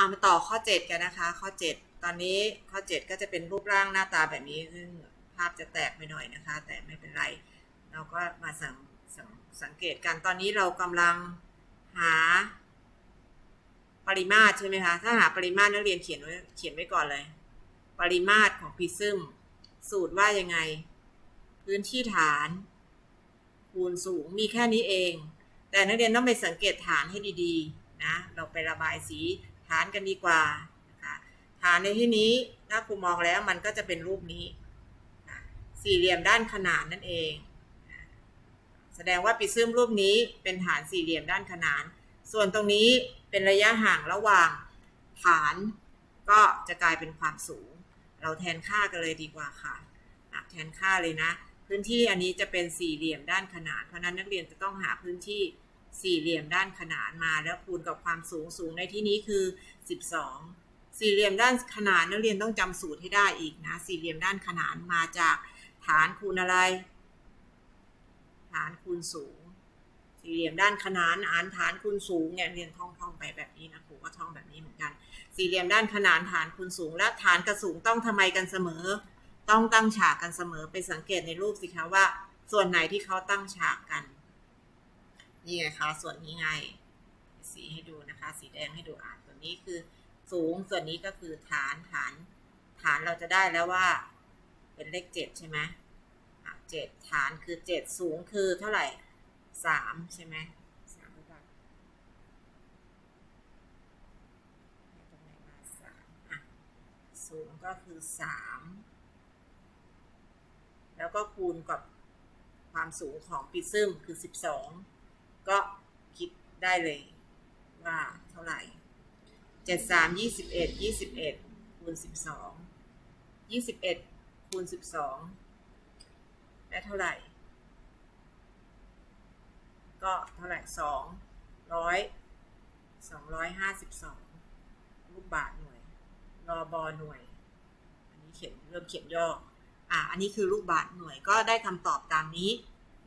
อามาต่อข้อ 7 กันนะคะ ข้อ 7 ตอนนี้ข้อ 7 ก็จะเป็นรูปร่างหน้าตาแบบนี้ซึ่งภาพจะแตกไปหน่อยนะคะ แต่ไม่เป็นไร เราก็มาสังสงสังเกตกันตอนนี้เรากำลังหาปริมาตรใช่ไหมคะถ้าหาปริมาตรนักเรียนเขียนไว้เขียนไว้ก่อนเลย ปริมาตรของพิซึมสูตรว่ายังไง พื้นที่ฐาน คูณสูงมีแค่นี้เอง แต่นักเรียนต้องไปสังเกตฐานให้ดีๆนะเราไประบายสี ฐานกันดีกว่านะคะฐานในที่นี้ถ้าครูมองแล้วมันก็จะเป็นรูปนี้ สี่เหลี่ยมด้านขนานนั่นเอง แสดงว่าปิซึมรูปนี้เป็นฐานสี่เหลี่ยมด้านขนาน ส่วนตรงนี้เป็นระยะห่างระหว่างฐานก็จะกลายเป็นความสูง เราแทนค่ากันเลยดีกว่าค่ะ แทนค่าเลยนะ พื้นที่อันนี้จะเป็นสี่เหลี่ยมด้านขนาน เพราะนั้นนักเรียนจะต้องหาพื้นที่ สี่เหลี่ยมด้านขนานมาแล้วคูณกับความสูงสูงในที่นี้คือ 12 สี่เหลี่ยมด้านขนานนักเรียนต้องจำสูตรให้ได้อีกนะ สี่เหลี่ยมด้านขนานมาจากฐานคูณอะไร ฐานคูณสูง สี่เหลี่ยมด้านขนานอ่านฐานคูณสูงเนี่ยเรียนท่องท่องไปแบบนี้นะครูก็ท่องแบบนี้เหมือนกัน สี่เหลี่ยมด้านขนานฐานคูณสูง และฐานกับสูงต้องทำไมกันเสมอ ต้องตั้งฉากกันเสมอไปสังเกตในรูปสิคะว่า ส่วนไหนที่เขาตั้งฉากกัน นี่ไงคะส่วนนี้ไง สีให้ดูนะคะ สีแดงให้ดูอ่านตัวนี้คือสูงส่วนนี้ก็คือฐานฐานฐานเราจะได้แล้วว่า เป็นเลขเจ็ดใช่ไหมเจ็ดฐานคือเจ็ดสูงคือเท่าไหร่สามใช่ไหมสามหรือเปล่าตรงไหนมาสามอะสูงก็คือสามแล้วก็คูณกับความสูงของปิซึมคือสิบสอง ก็คิดได้เลยว่าเท่าไหร่เจ็ดสามยี่สิบเอ็ดยี่สิบเอ็ดคูณสิบสองยี่สิบเอ็ดคูณสิบสองได้เท่าไหร่ ก็เท่าไหร่สองร้อยสองร้อยห้าสิบสองลูกบาทหน่วยรอบอหน่วย อันนี้เขียนเริ่มเขียนย่ออะอันนี้คือลูกบาทหน่วยก็ได้คำตอบตามนี้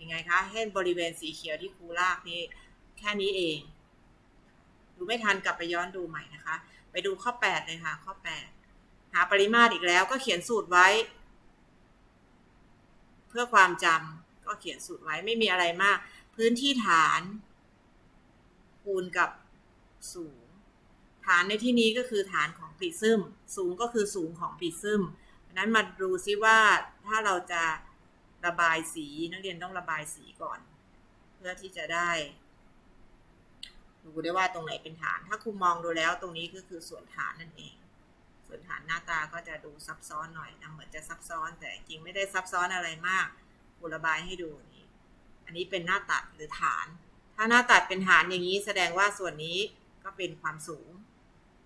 ยังไงคะเห็นบริเวณสีเขียวที่ครูลากนี่แค่นี้เอง ดูไม่ทันกลับไปย้อนดูใหม่นะคะ ไปดูข้อ 8 เลยค่ะ ข้อ 8 หาปริมาตรอีกแล้วก็เขียนสูตรไว้ เพื่อความจำก็เขียนสูตรไว้ไม่มีอะไรมาก พื้นที่ฐาน คูณกับสูง ฐานในที่นี้ก็คือฐานของปริซึมสูงก็คือสูงของปริซึมนั้นมาดูซิว่าถ้าเราจะ ระบายสีนักเรียนต้องระบายสีก่อน เพื่อที่จะได้ดูได้ว่าตรงไหนเป็นฐาน ถ้าครูมองดูแล้วตรงนี้ก็คือส่วนฐานนั่นเอง ส่วนฐานหน้าตาก็จะดูซับซ้อนหน่อยนะเหมือนจะซับซ้อนแต่จริงไม่ได้ซับซ้อนอะไรมากครูระบายให้ดูนี่อันนี้เป็นหน้าตัดหรือฐาน ถ้าหน้าตัดเป็นฐานอย่างนี้แสดงว่าส่วนนี้ก็เป็นความสูง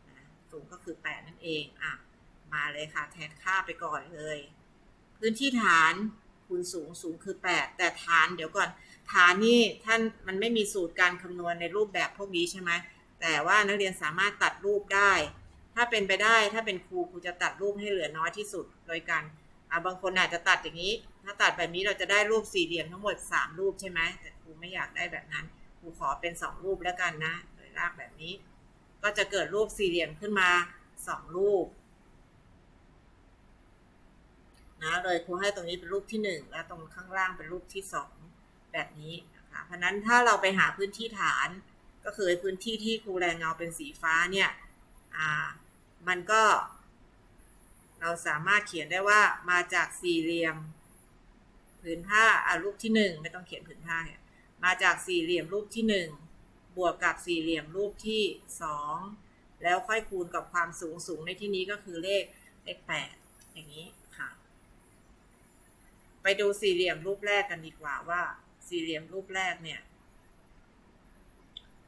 นะสูงก็คือ 8 นั่นเองอะมาเลยค่ะแทนค่าไปก่อนเลย พื้นที่ฐาน คูณสูงสูงคือ 8 แต่ฐานเดี๋ยวก่อนฐานนี่ท่านมันไม่มีสูตรการคำนวณในรูปแบบพวกนี้ใช่ไหมแต่ว่านักเรียนสามารถตัดรูปได้ ถ้าเป็นไปได้ถ้าเป็นครูครูจะตัดรูปให้เหลือน้อยที่สุดโดยการบางคนอาจจะตัดอย่างนี้ ถ้าตัดแบบนี้เราจะได้รูปสี่เหลี่ยมทั้งหมด 3 รูปใช่ไหมแต่ครูไม่อยากได้แบบนั้นครูขอเป็น 2 รูปแล้วกันนะโดยรากแบบนี้ ก็จะเกิดรูปสี่เหลี่ยมขึ้นมา 2 รูป นะเลยครูให้ตรงนี้เป็นรูปที่ 1 แล้วตรงข้างล่างเป็นรูปที่ 2 แบบนี้นะคะเพราะนั้นถ้าเราไปหาพื้นที่ฐาน ก็คือพื้นที่ที่ครูแรงเงาเป็นสีฟ้าเนี่ยอ่ามันก็ เราสามารถเขียนได้ว่ามาจากสี่เหลี่ยมผืนผ้าอ่ารูปที่หนึ่งไม่ต้องเขียนผืนผ้าเนี่ยมาจากสี่เหลี่ยมรูปที่หนึ่งบวกกับสี่เหลี่ยมรูปที่สองแล้วค่อยคูณกับความสูงสูงในที่นี้ก็คือเลขเลขแปดอย่างนี้ค่ะ ไปดูสี่เหลี่ยมรูปแรกกันดีกว่าว่า สี่เหลี่ยมรูปแรกเนี่ย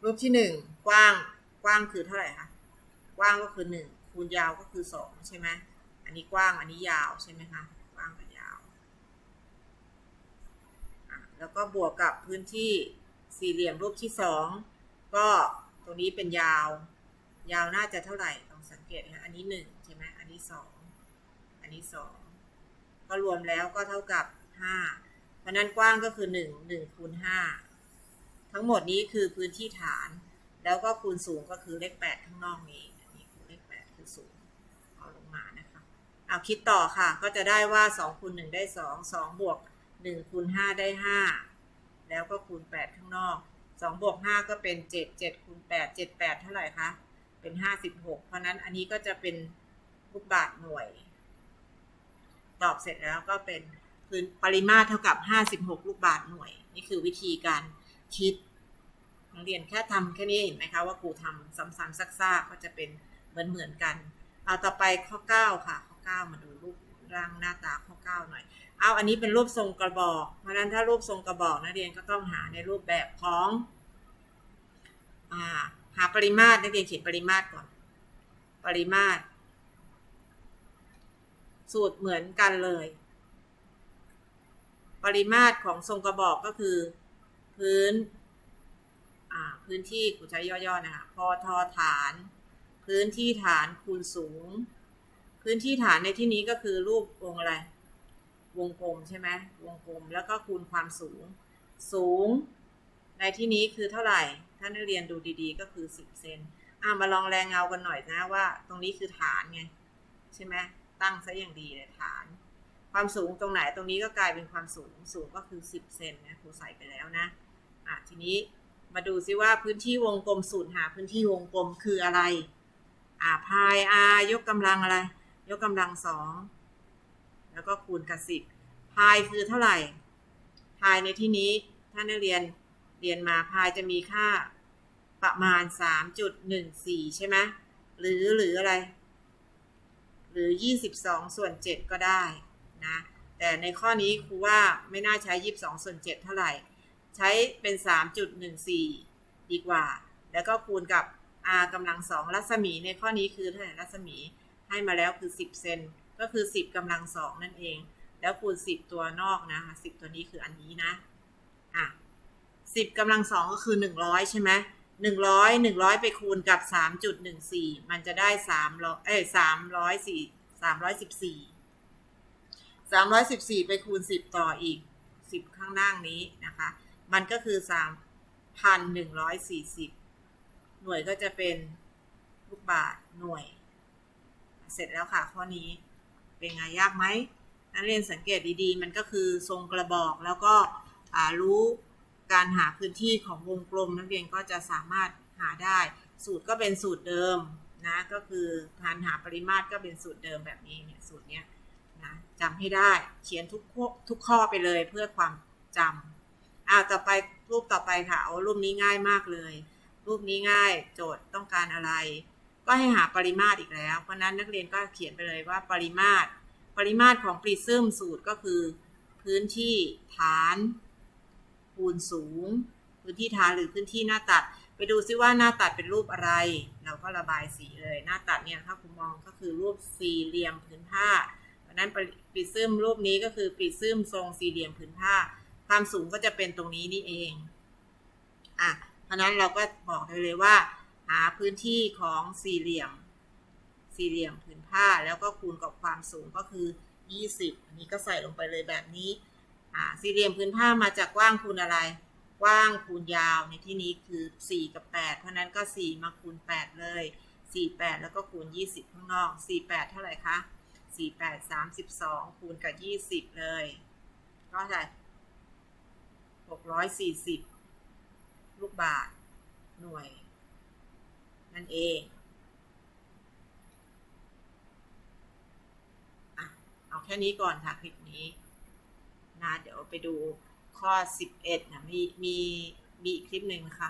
รูปที่หนึ่งกว้างกว้างคือเท่าไหร่คะกว้างก็คือหนึ่งคูณยาวก็คือสองใช่ไหมอันนี้กว้างอันนี้ยาวใช่ไหมคะกว้างกับยาวแล้วก็บวกกับพื้นที่สี่เหลี่ยมรูปที่สองก็ตรงนี้เป็นยาว ยาวน่าจะเท่าไหร่ต้องสังเกตนะอันนี้หนึ่งใช่ไหมอันนี้สองอันนี้สอง ก็รวมแล้วก็เท่ากับห้าเพราะนั้นกว้างก็คือหนึ่งหนึ่งคูณห้าทั้งหมดนี้คือพื้นที่ฐาน แล้วก็คูณสูงก็คือเลขแปดข้างนอกนี้อันนี้ครูสูงเอาลงมานะคะเอาคิดต่อค่ะ ก็จะได้ว่า2คูณ1ได้ 2 2 บวก1คูณ5ได้ 5 แล้วก็คูณ 8 ข้างนอก2บวก5ก็เป็น 7 7คูณ8 7 8 เท่าไหร่คะ เป็น 56 เพราะนั้นอันนี้ก็จะเป็นลูกบาทหน่วย ตอบเสร็จแล้วก็เป็นพื้นปริมาตรเท่ากับ 56 ลูกบาทหน่วย นี่คือวิธีการคิดนักเรียนแค่ทำแค่นี้เห็นไหมคะว่าครูทำซ้ำๆซักๆก็จะเป็นเหมือนเหมือนๆกัน เอาต่อไปข้อ 9 ค่ะ ข้อ 9 มาดูรูปร่างหน้าตาข้อ 9 หน่อย เอาอันนี้เป็นรูปทรงกระบอก เพราะฉะนั้นถ้ารูปทรงกระบอกนักเรียนก็ต้องหาในรูปแบบของอหาปริมาตรนักเรียนเขียนปริมาตรก่อน ปริมาตร สูตรเหมือนกันเลย ปริมาตรของทรงกระบอกก็คือ พื้นพื้นที่กูใช้ย่อๆนะคะพอทอฐาน พื้นที่ฐานคูณสูง พื้นที่ฐานในที่นี้ก็คือรูปวงอะไร วงกลมใช่ไหมวงกลมแล้วก็คูณความสูง สูง ในที่นี้คือเท่าไหร่ถ้านเรียนดูดีๆ ก็คือ 10 เซนอ่ามาลองแรงเงากันหน่อยนะว่า ตรงนี้คือฐานไง ใช่ไหม ตั้งซะอย่างดีเลยฐาน ความสูงตรงไหนตรงนี้ก็กลายเป็นความสูงสูงก็คือ 10 เซนนะครูใส่ไปแล้วนะอะทีนี้มาดูซิว่าพื้นที่วงกลมสูตรหาพื้นที่วงกลมคืออะไร อ่าพาย r ยกกำลังอะไร ยกกำลังสองแล้วก็คูณกับสิบพายคือเท่าไหร่ พายในที่นี้ถ้านักเรียนเรียนมาพายจะมีค่าประมาณ 3.14 ใช่ไหมหรือหรืออะไร หรือ 22 ส่วน 7 ก็ได้นะแต่ในข้อนี้ครูว่าไม่น่าใช้ 22 ส่วน 7 เท่าไหร่ ใช้เป็น 3.14 ดีกว่า แล้วก็คูณกับ r กำลังสองรัศมีในข้อนี้คือเท่าไหร่รัศมีให้มาแล้วคือ 10 เซนก็คือ 10กำลังสองนั่นเอง แล้วคูณ 10 ตัวนอกนะคะ10 ตัวนี้คืออันนี้นะอะ10กำลังสองก็คือ 100 ใช่ไหม 100 100ไปคูณกับ3.14มันจะได้300เอ้ย304 314 314ไปคูณ10ต่ออีก10ข้างล่างนี้นะคะ มันก็คือ3,140หน่วยก็จะเป็นลูกบาทหน่วย เสร็จแล้วค่ะข้อนี้เป็นไงยากไหมนักเรียนสังเกตดีๆ มันก็คือทรงกระบอกแล้วก็รู้ การหาพื้นที่ของวงกลมนักเรียนก็จะสามารถหาได้ สูตรก็เป็นสูตรเดิมนะก็คือการหาปริมาตรก็เป็นสูตรเดิมแบบนี้เนี่ยสูตรเนี้ยนะจำให้ได้เขียนทุกข้อทุกข้อไปเลยเพื่อความจำอ่าต่อไปรูปต่อไปค่ะเอารูปนี้ง่ายมากเลย รูปนี้ง่ายโจทย์ต้องการอะไร ก็ให้หาปริมาตรอีกแล้ว เพราะนั้นนักเรียนก็เขียนไปเลยว่าปริมาตร ปริมาตรของปริซึมสูตรก็คือ พื้นที่ฐาน คูณสูง พื้นที่ฐานหรือพื้นที่หน้าตัด ไปดูซิว่าหน้าตัดเป็นรูปอะไร เราก็ระบายสีเลย หน้าตัดเนี่ยถ้าคุณมองก็คือรูปสี่เหลี่ยมผืนผ้าเพราะนั้นปริซึมรูปนี้ก็คือปริซึมทรงสี่เหลี่ยมผืนผ้า ความสูงก็จะเป็นตรงนี้นี่เองอะเพราะนั้นเราก็บอกได้เลยว่า หาพื้นที่ของสี่เหลี่ยม สี่เหลี่ยมผืนผ้าแล้วก็คูณกับความสูงก็คือ 20 อันนี้ก็ใส่ลงไปเลยแบบนี้ อ่าสี่เหลี่ยมผืนผ้ามาจากกว้างคูณอะไร กว้างคูณยาวในที่นี้คือ 4 กับ 8 เพราะนั้นก็ 4 มาคูณ 8 เลย 4 8 แล้วก็คูณ 20 ข้างนอก 4 8 เท่าไหร่คะ 4 8 32 คูณกับ 20 เลยก็เท่าไหร่640 ลูกบาทหน่วย นั่นเองอเอาแค่นี้ก่อนค่ะคลิปนี้ นะ เดี๋ยวไปดูข้อ 11นะมีมีมีอีกคลิปหนึ่งนะคะ